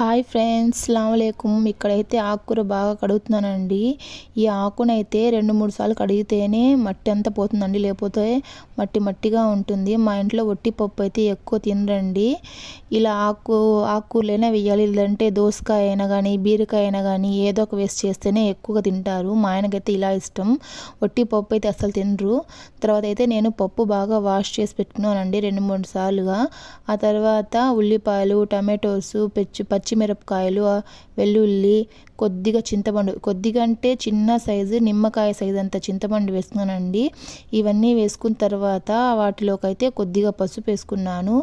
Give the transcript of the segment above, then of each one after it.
Hi friends అస్సలాములేకుం ఇక్కడైతే ఆకుకూర బాగా కడుగుతున్నానండి. ఈ ఆకునైతే రెండు మూడు సార్లు కడిగితేనే మట్టి అంతా పోతుందండి. లేకపోతే మట్టి మట్టిగా ఉంటుంది. మా ఇంట్లో ఒట్టి పప్పు అయితే ఎక్కువ తినరండి. ఇలా ఆకు ఆకుకూరలైనా వేయాలి లేదంటే దోసకాయ అయినా కానీ బీరకాయ అయినా కానీ ఏదో ఒక వేస్ట్ చేస్తేనే ఎక్కువగా తింటారు. మా ఆయనకైతే ఇలా ఇష్టం. ఒట్టి పప్పు అయితే అసలు తినరు. తర్వాత అయితే నేను పప్పు బాగా వాష్ చేసి పెట్టుకున్నానండి రెండు మూడు సార్లుగా. ఆ తర్వాత ఉల్లిపాయలు టమాటోస్ పెచ్చు పచ్చిమిరపకాయలు వెల్లుల్లి కొద్దిగా చింతపండు. కొద్దిగా అంటే చిన్న సైజు నిమ్మకాయ సైజు అంత చింతపండు వేసుకున్నానండి ఇవన్నీ వేసుకున్న తర్వాత వాటిలోకి అయితే కొద్దిగా పసుపు వేసుకున్నాను.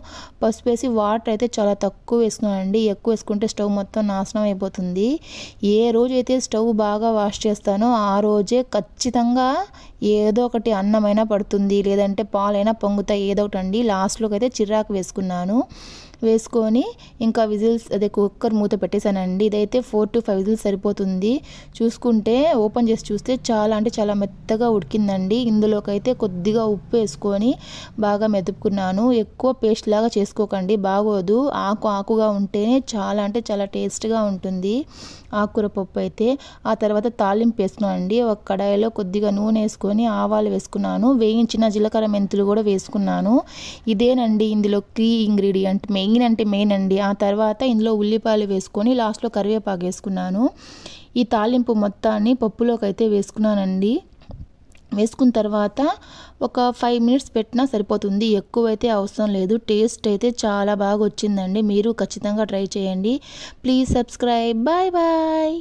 పసుపు వేసి వాటర్ అయితే చాలా తక్కువ వేసుకున్నానండి. ఎక్కువ వేసుకుంటే స్టవ్ మొత్తం నాశనం అయిపోతుంది. ఏ రోజైతే స్టవ్ బాగా వాష్ చేస్తానో ఆ రోజే ఖచ్చితంగా ఏదో ఒకటి అన్నమైనా పడుతుంది. లేదంటే పాలైనా పొంగుతాయి. ఏదో ఒకటి అండి లాస్ట్లోకి అయితే చిరాకు వేసుకున్నాను. వేసుకొని ఇంకా విజిల్స్ అదే కుక్కర్ మూత పెట్టేశానండి. ఇదైతే ఫోర్ టు ఫైవ్ విజిల్స్ సరిపోతుంది. చూసుకుంటే ఓపెన్ చేసి చూస్తే చాలా అంటే చాలా మెత్తగా ఉడికిందండి. ఇందులోకైతే కొద్దిగా ఉప్పు వేసుకొని బాగా మెదుపుకున్నాను. ఎక్కువ పేస్ట్ లాగా చేసుకోకండి బాగోదు. ఆకు ఆకుగా ఉంటేనే చాలా అంటే చాలా టేస్ట్గా ఉంటుంది. ఆకుకూర పప్పు అయితే. ఆ తర్వాత తాలింపు వేసుకున్నానండి ఒక కడాయిలో కొద్దిగా నూనె వేసుకొని ఆవాలు వేసుకున్నాను. వేయించిన జీలకర్ర మెంతులు కూడా వేసుకున్నాను. ఇదేనండి ఇందులో కీ ఇంగ్రీడియంట్ మెయిన్ అంటే మెయిన్ అండి ఆ తర్వాత ఇందులో ఉల్లిపాయలు వేసుకొని లాస్ట్లో కరివేపాకు వేసుకున్నాను ఈ తాలింపు మొత్తాన్ని పప్పులోకి అయితే వేసుకున్నానండి వేసుకున్న తర్వాత ఒక ఫైవ్ మినిట్స్ పెట్టినా సరిపోతుంది ఎక్కువైతే అవసరం లేదు టేస్ట్ అయితే చాలా బాగా వచ్చిందండి మీరు ఖచ్చితంగా ట్రై చేయండి ప్లీజ్ సబ్స్క్రైబ్ బాయ్ బాయ్